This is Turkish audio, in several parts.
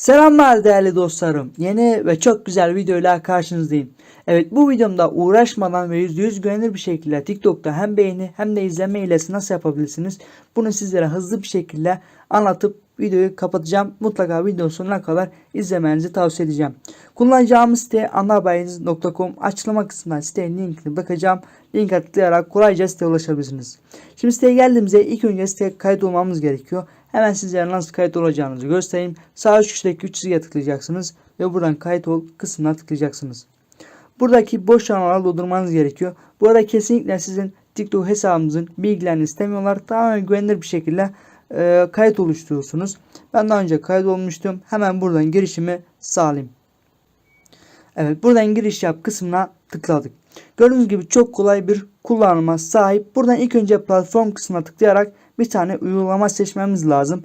Selamlar değerli dostlarım. Yeni ve çok güzel videoyla karşınızdayım. Evet bu videomda uğraşmadan ve %100 güvenilir bir şekilde TikTok'ta hem beğeni hem de izleme hilesi nasıl yapabilirsiniz? Bunu sizlere hızlı bir şekilde anlatıp videoyu kapatacağım. Mutlaka videonun sonuna kadar izlemenizi tavsiye edeceğim. Kullanacağımız site anahaberiniz.com açıklama kısmından sitenin linkini bırakacağım. Linke tıklayarak kolayca siteye ulaşabilirsiniz. Şimdi siteye geldiğimizde ilk önce siteye kayıt olmamız gerekiyor. Hemen sizlere nasıl kayıt olacağınızı göstereyim. Sağ üst köşedeki 3 çizgiye tıklayacaksınız ve buradan kayıt ol kısmına tıklayacaksınız. Buradaki boş alanları doldurmanız gerekiyor. Bu arada kesinlikle sizin TikTok hesabınızın bilgilerini istemiyorlar. Tamamen güvenilir bir şekilde e, kayıt oluşturuyorsunuz. Ben daha önce kayıt olmuştum. Hemen buradan girişimi sağlayayım. Evet buradan giriş yap kısmına tıkladık. Gördüğünüz gibi çok kolay bir kullanıma sahip. Buradan ilk önce platform kısmına tıklayarak bir tane uygulama seçmemiz lazım.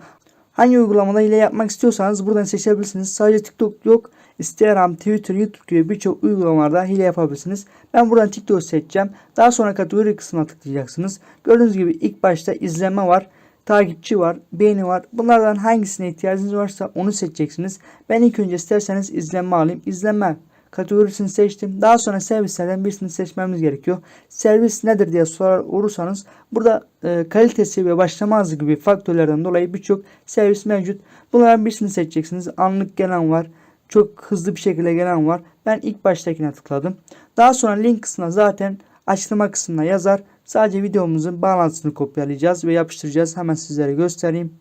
Hangi uygulamada ile yapmak istiyorsanız buradan seçebilirsiniz. Sadece TikTok yok. Instagram, Twitter, YouTube gibi birçok uygulamalarda hile yapabilirsiniz. Ben buradan TikTok seçeceğim. Daha sonra kategori kısmına tıklayacaksınız. Gördüğünüz gibi ilk başta izleme var. Takipçi var, beğeni var. Bunlardan hangisine ihtiyacınız varsa onu seçeceksiniz. Ben ilk önce isterseniz izlenme alayım. İzlenme kategorisini seçtim. Daha sonra servislerden birisini seçmemiz gerekiyor. Servis nedir diye sorar olursanız burada e, kalitesi ve başlama hızı gibi faktörlerden dolayı birçok servis mevcut. Bunlardan birisini seçeceksiniz. Anlık gelen var. Çok hızlı bir şekilde gelen var. Ben ilk baştakine tıkladım. Daha sonra link kısmına zaten açıklama kısmına yazar. Sadece videomuzun bağlantısını kopyalayacağız ve yapıştıracağız. Hemen sizlere göstereyim.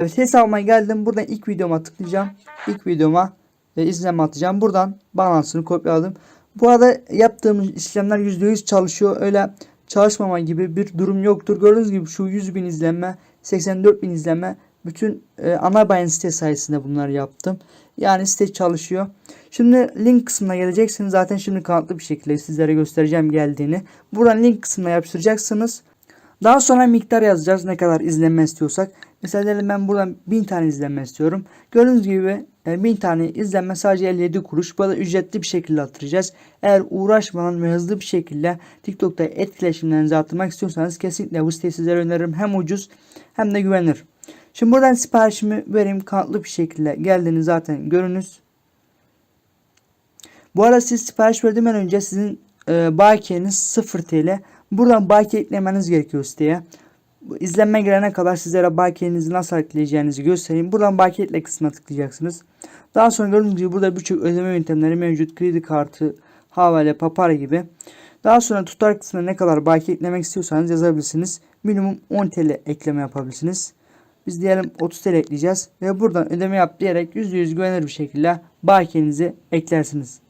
Evet hesabıma geldim. Buradan ilk videoma tıklayacağım. İlk videoma e, izleme atacağım. Buradan bağlantısını kopyaladım. Bu arada yaptığımız işlemler %100 çalışıyor. Öyle çalışmama gibi bir durum yoktur. Gördüğünüz gibi şu 100 bin izlenme, 84 bin izlenme bütün e, ana bayan site sayesinde bunları yaptım. Yani site çalışıyor. Şimdi link kısmına geleceksiniz. Zaten şimdi kanıtlı bir şekilde sizlere göstereceğim geldiğini. Buradan link kısmına yapıştıracaksınız. Daha sonra miktar yazacağız ne kadar izlenme istiyorsak. Mesela ben buradan 1000 tane izlenme istiyorum. Gördüğünüz gibi e, 1000 tane izlenme sadece 57 kuruş. Bu da ücretli bir şekilde attıracağız. Eğer uğraşmadan ve hızlı bir şekilde TikTok'ta etkileşimlerinizi arttırmak istiyorsanız kesinlikle bu siteyi sizlere öneririm. Hem ucuz hem de güvenilir. Şimdi buradan siparişimi vereyim kanıtlı bir şekilde geldiğini zaten görünüz. Bu arada siz sipariş verdiğimden önce sizin e, bakiyeniz 0 TL. Buradan bakiye eklemeniz gerekiyor siteye. İzlenme girene kadar sizlere bakiyenizi nasıl ekleyeceğinizi göstereyim. Buradan bakiye kısmına tıklayacaksınız. Daha sonra gördüğünüz gibi burada birçok ödeme yöntemleri mevcut. Kredi kartı, havale, papara gibi. Daha sonra tutar kısmına ne kadar bakiye eklemek istiyorsanız yazabilirsiniz. Minimum 10 TL ekleme yapabilirsiniz. Biz diyelim 30 TL ekleyeceğiz ve buradan ödeme yap diyerek %100 güvenilir bir şekilde bakiyenizi eklersiniz.